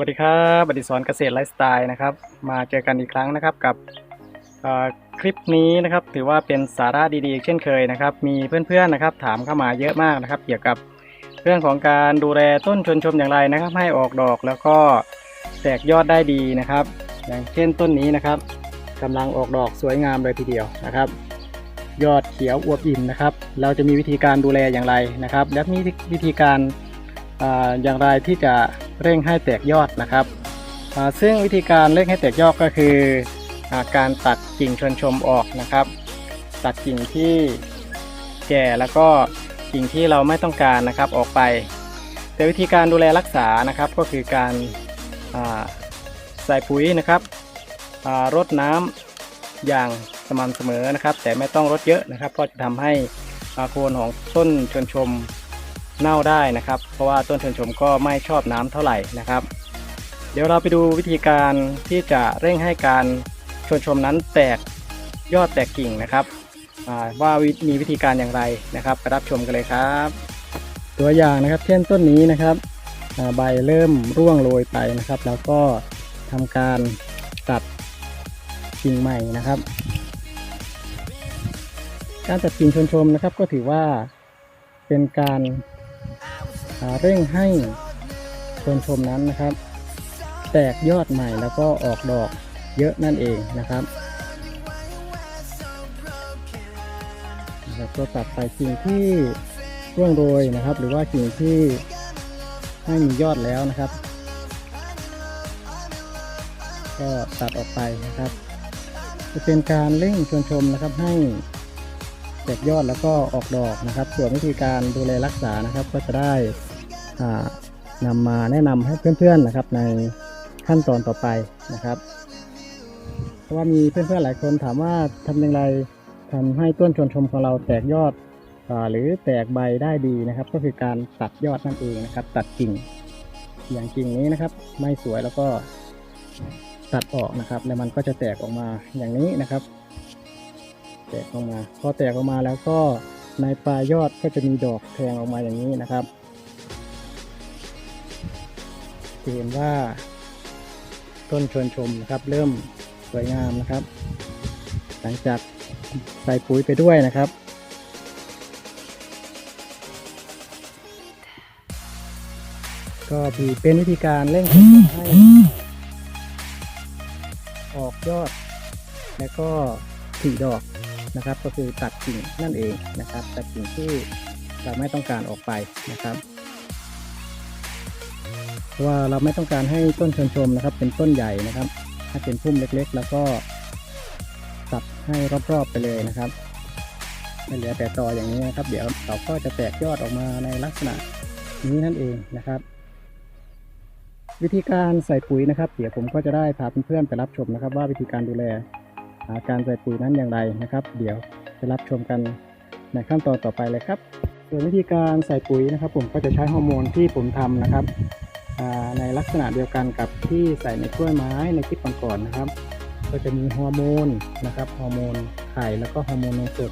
วัสดีครับบดิสอนเกษตรไลฟ์สไตล์นะครับ มาเจอกันอีกครั้งนะครับกับคลิปนี้นะครับ ถือว่าเป็นสาระดีๆ เช่นเคยนะครับ มีเพื่อนๆนะครับ ถามเข้ามาเยอะมากนะครับ เกี่ยวกับเรื่องของการดูแลต้นชวนชมอย่างไรนะครับ ให้ออกดอกแล้วก็แตกยอดได้ดีนะครับ อย่างเช่นต้นนี้นะครับกำลังออกดอกสวยงามเลยทีเดียวนะครับ ยอดเขียวอวบอิ่มนะครับ เราจะมีวิธีการดูแลอย่างไรนะครับ และมีวิธีการออย่างไรที่จะ เร่งให้แตกยอดนะครับ ซึ่งวิธีการเร่งให้แตกยอดก็คืออการตัดกิ่งชวนชมออกนะครับ ตัดกิ่งที่แก่แล้วก็กิ่งที่เราไม่ต้องการนะครับออกไป แต่วิธีการดูแลรักษานะครับก็คือการาใส่ปุ๋ยนะครับรดน้ำอย่างสม่ำเสมอนะครับ แต่ไม่ต้องรดเยอะนะครับ เพราะจะทำให้โคนของต้นชวนชม เน่าได้นะครับ เพราะว่าต้นชวนชมก็ไม่ชอบน้ำเท่าไหร่นะครับ เดี๋ยวเราไปดูวิธีการที่จะเร่งให้การชวนชมนั้นแตกยอดแตกกิ่งนะครับว่ามีวิธีการอย่างไรนะครับไปรับชมกันเลยครับ ตัวอย่างนะครับ เช่นต้นนี้นะครับใบเริ่มร่วงโรยไปนะครับ แล้วก็ทำการตัดกิ่งใหม่นะครับ การตัดกิ่งชนชมนะครับก็ถือว่าเป็นการ เร่งให้ชนชมนั้นนะครับ แตกยอดใหม่แล้วก็ออกดอกเยอะนั่นเองนะครับนะครับก็ตัดไปกิ่งที่ร่วงโรยนะครับ หรือว่ากิ่งที่ไม่มียอดแล้วนะครับ ก็ตัดออกไปนะครับ จะเป็นการเร่งชวนชมนะครับให้ แตกยอดแล้วก็ออกดอกนะครับ ส่วนวิธีการดูแลรักษานะครับ ก็จะได้อ่านำมาแนะนำให้เพื่อนๆนะครับ ในขั้นตอนต่อไปนะครับเพราะว่ามีเพื่อนๆหลายคนถามว่าทำอย่างไรทำให้ต้นชวนชมของเราแตกยอดอหรือแตกใบได้ดีนะครับ ก็คือการตัดยอดนั่นเองนะครับ ตัดกิ่งอย่างกิ่งนี้นะครับ ไม่สวยแล้วก็ตัดออกนะครับ แล้วมันก็จะแตกออกมาอย่างนี้นะครับ แตกออกมา พอแตกออกมาแล้วก็ในปลายยอดก็จะมีดอกแทงออกมาอย่างนี้นะครับจะเห็นว่าต้นชวนชมนะครับ เริ่มสวยงามนะครับ หลังจากใส่ปุ๋ยไปด้วยนะครับก็มีเป็นวิธีการเร่งให้ออกยอด แล้วก็สีดอก นะครับ ก็คือตัดกิ่งนั่นเองนะครับ ตัดกิ่งที่เราไม่ต้องการออกไปนะครับว่าเราไม่ต้องการให้ต้นชนชมนะครับ เป็นต้นใหญ่นะครับ ถ้าเป็นพุ่มเล็กๆ แล้วก็ตัดให้รอบๆไปเลยนะครับไม่เหลือแต่ตออย่างนี้นะครับ เดี๋ยวเราก็จะแตกยอดออกมาในลักษณะนี้นั่นเองนะครับ วิธีการใส่ปุ๋ยนะครับ เดี๋ยวผมก็จะได้พาเพื่อนๆไปรับชมนะครับ ว่าวิธีการดูแล การใส่ปุ๋ยนั้นอย่างไรนะครับ เดี๋ยวไปรับชมกันในขั้นตอนต่อไปเลยครับ ส่วนวิธีการใส่ปุ๋ยนะครับ ผมก็จะใช้ฮอร์โมนที่ผมทำนะครับในลักษณะเดียวกันกับที่ใส่ในกล้วยไม้ในคลิปก่อนๆนะครับ ก็จะมีฮอร์โมนนะครับฮอร์โมนไข่แล้วก็ฮอร์โมนนมสด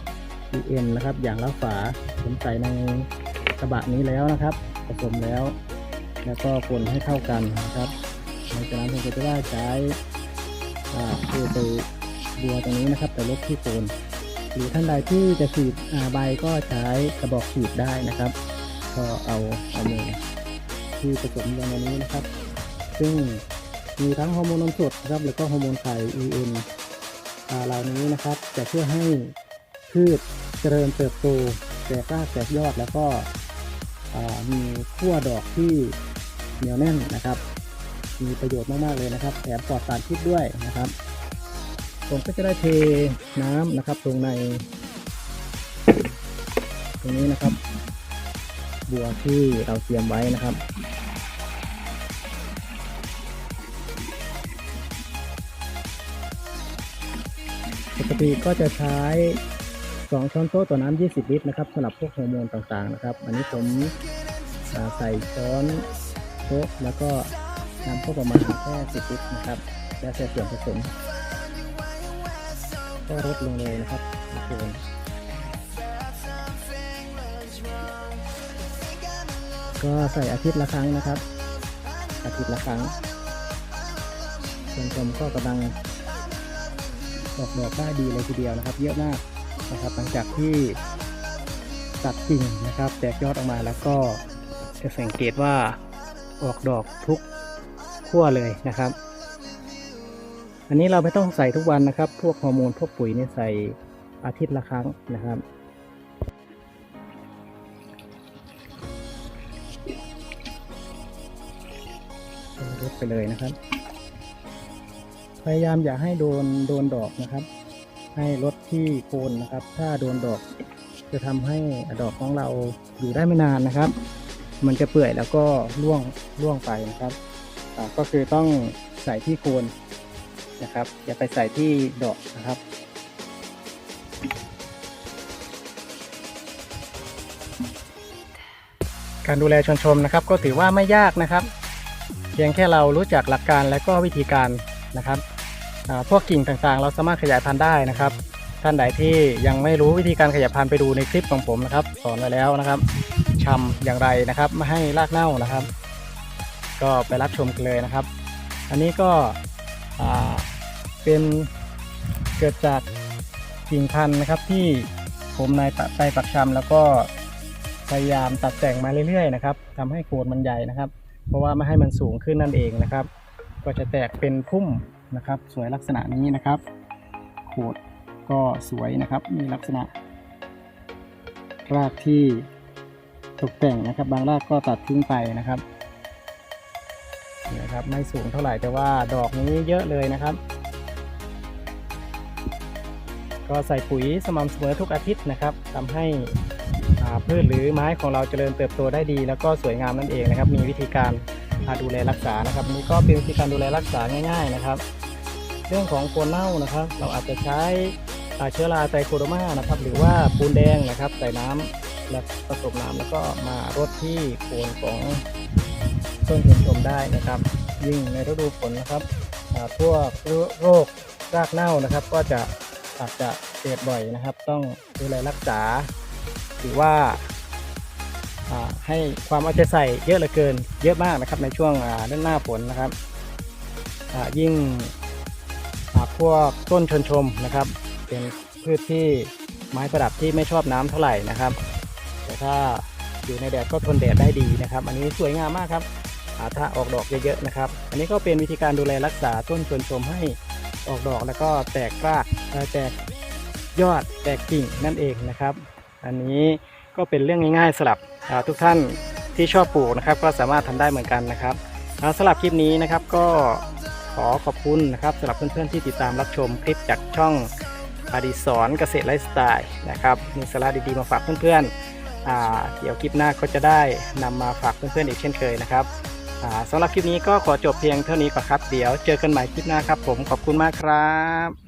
EN นะครับอย่างละฝาผมใส่ในกระบะนี้แล้วนะครับผสมแล้ว แล้วก็คนให้เข้ากันนะครับหลังจากนั้นผมก็จะได้ใช้อ่าคือไป บัวตรงนี้นะครับไปลดที่โคนหรือท่านใดที่จะฉีดใบก็ใช้กระบอกฉีดได้นะครับ ก็เอาเอาเมือที่ผสมลงในนี้นะครับ ซึ่งมีทั้งฮอร์โมนนมสดนะครับแล้วก็ฮอร์โมนไข่ EN อ่าเหล่านี้นะครับจะช่วยให้พืชเจริญเติบโตแตกรากแตกยอดแล้วก็มีขั้วดอกที่เหนียวแน่นนะครับ มีประโยชน์มาก ๆ เลยนะครับ แถมปลอดสารพิษด้วยนะครับ ผมก็จะได้เทน้ำนะครับลงใน ตรงนี้นะครับ บัวที่เราเตรียมไว้นะครับปกติก็จะใช้ 2 ช้อนโต๊ะต่อน้ำ20 ลิตรนะครับสำหรับพวกฮอร์โมนต่างๆนะครับ อันนี้ผมใส่ช้อนโต๊ะแล้วก็น้ำก็ประมาณแค่ 10 ลิตรนะครับ แล้วแต่ส่วนผสม ก็ลดลงเลยนะครับโอเคก็ใส่อาทิตย์ละครั้งนะครับ อาทิตย์ละครั้งส่วนชมก็กำลังออกดอกได้ดีเลยทีเดียวนะครับ เยอะมากนะครับ หลังจากที่ตัดกิ่งนะครับ แตกยอดออกมาแล้วก็จะสังเกตว่าออกดอกทุกขั้วเลยนะครับ อันนี้เราไม่ต้องใส่ทุกวันนะครับ พวกฮอร์โมนพวกปุ๋ยเนี่ยใส่อาทิตย์ละครั้งนะครับ ลดไปเลยนะครับ พยายามอย่าให้โดนโดนดอกนะครับ ให้ลดที่โคนนะครับ ถ้าโดนดอกจะทำให้ดอกของเราอยู่ได้ไม่นานนะครับ มันจะเปื่อยแล้วก็ร่วงร่วงไปนะครับก็คือต้องใส่ที่โคน นะครับ อย่าไปใส่ที่ดอกนะครับ การดูแลชวนชมนะครับ ก็ถือว่าไม่ยากนะครับ เพียงแค่เรารู้จักหลักการและก็วิธีการนะครับพวกกิ่งต่างๆ เราสามารถขยายพันธุ์ได้นะครับ ท่านใดที่ยังไม่รู้วิธีการขยายพันธุ์ไปดูในคลิปของผมนะครับสอนไว้แล้วนะครับชำอย่างไรนะครับไม่ให้รากเน่านะครับ ก็ไปรับชมกันเลยนะครับ อันนี้ก็อ่า เป็นเกิดจากกิ่งพันธุ์นะครับที่ผมนายปะไปปักชำแล้วก็พยายามตัดแต่งมาเรื่อยๆนะครับทำให้โคนมันใหญ่นะครับ เพราะว่าไม่ให้มันสูงขึ้นนั่นเองนะครับ ก็จะแตกเป็นพุ่มนะครับ สวยลักษณะนี้นะครับโขดก็สวยนะครับ มีลักษณะ รากที่ตกแต่งนะครับ บางรากก็ตัดทิ้งไปนะครับนี่นะครับ ไม่สูงเท่าไหร่แต่ว่าดอกนี้เยอะเลยนะครับ ก็ใส่ปุ๋ยสม่ำเสมอทุกอาทิตย์นะครับทำให้พืชหรือไม้ของเราเจริญเติบโตได้ดี แล้วก็สวยงามนั่นเองนะครับ มีวิธีการดูแลรักษานะครับนี่ก็เป็นวิธีการดูแลรักษาง่าย ๆนะครับ เรื่องของโคนเน่านะครับ เราอาจจะใช้เชื้อราไตรโคโดมานะครับ หรือว่าปูนแดงนะครับใส่น้ำและผสมน้ำแล้วก็มารดที่โคนของต้นชมชมได้นะครับ ยิ่งในฤดูฝนนะครับพวกโรครากเน่านะครับ ก็จะ อาจจะเกิดบ่อยนะครับ ต้องดูแลรักษา หรือว่าให้ความเอาใจใส่เยอะเหลือเกิน เยอะมากนะครับในช่วงด้านหน้าฝนนะครับยิ่งพวกต้นชนชมนะครับ เป็นพืชที่ไม้ประดับที่ไม่ชอบน้ำเท่าไหร่นะครับ แต่ถ้าอยู่ในแดดก็ทนแดดได้ดีนะครับ อันนี้สวยงามมากครับอ่าถ้าออกดอกเยอะๆนะครับ อันนี้ก็เป็นวิธีการดูแลรักษาต้นชนชมให้ออกดอกแล้วก็แตกราก แตกยอดแตกกิ่งนั่นเองนะครับ อันนี้ก็เป็นเรื่องง่ายๆสำหรับทุกท่านที่ชอบปลูกนะครับ ก็สามารถทำได้เหมือนกันนะครับสำหรับคลิปนี้นะครับก็ขอขอบคุณนะครับสำหรับเพื่อนๆที่ติดตามรับชมคลิปจากช่องอดิสรเกษตรไลฟ์สไตล์นะครับมีสาระดีๆมาฝากเพื่อนๆอ่าเดี๋ยวคลิปหน้าก็จะได้นำมาฝากเพื่อนๆอีกเช่นเคยนะครับอ่าสำหรับคลิปนี้ก็ขอจบเพียงเท่านี้ก่อนครับ เดี๋ยวเจอกันใหม่คลิปหน้าครับผมขอบคุณมากครับ